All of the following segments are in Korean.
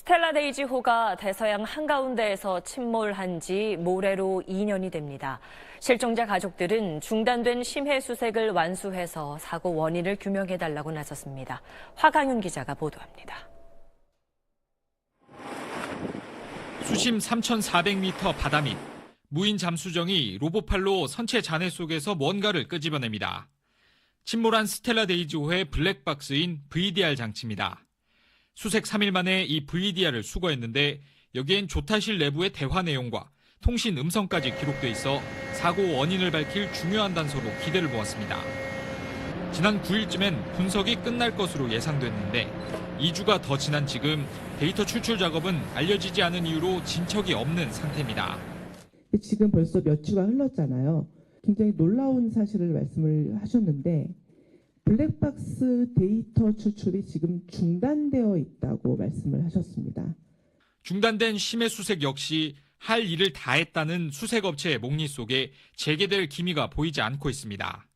스텔라 데이지호가 대서양 한가운데에서 침몰한 지 모레로 2년이 됩니다. 실종자 가족들은 중단된 심해 수색을 완수해서 사고 원인을 규명해달라고 나섰습니다. 화강윤 기자가 보도합니다. 수심 3,400m 바다 밑 무인 잠수정이 로보팔로 선체 잔해 속에서 뭔가를 끄집어냅니다. 침몰한 스텔라 데이지호의 블랙박스인 VDR 장치입니다. 수색 3일 만에 이 VDR을 수거했는데 여기엔 조타실 내부의 대화 내용과 통신 음성까지 기록돼 있어 사고 원인을 밝힐 중요한 단서로 기대를 모았습니다. 지난 9일쯤엔 분석이 끝날 것으로 예상됐는데 2주가 더 지난 지금 데이터 추출 작업은 알려지지 않은 이유로 진척이 없는 상태입니다. 지금 벌써 몇 주가 흘렀잖아요. 굉장히 놀라운 사실을 말씀을 하셨는데 블랙박스 데이터 추출이 지금 중단되어 있다고 말씀을 하셨습니다. 중단된 심해 수색 역시 할 일을 다 했다는 수색업체의 목리 속에 재개될 기미가 보이지 않고 있습니다.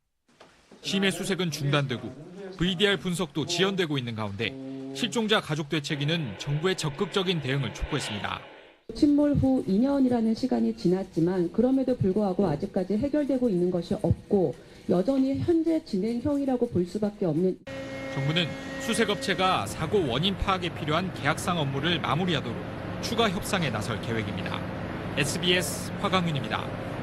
심해 수색은 중단되고 VDR 분석도 지연되고 있는 가운데 실종자 가족 되찾기는 정부의 적극적인 대응을 촉구했습니다. 침몰 후 2년이라는 시간이 지났지만 그럼에도 불구하고 아직까지 해결되고 있는 것이 없고 여전히 현재 진행형이라고 볼 수밖에 없는 정부는 수색업체가 사고 원인 파악에 필요한 계약상 업무를 마무리하도록 추가 협상에 나설 계획입니다. SBS 화강윤입니다.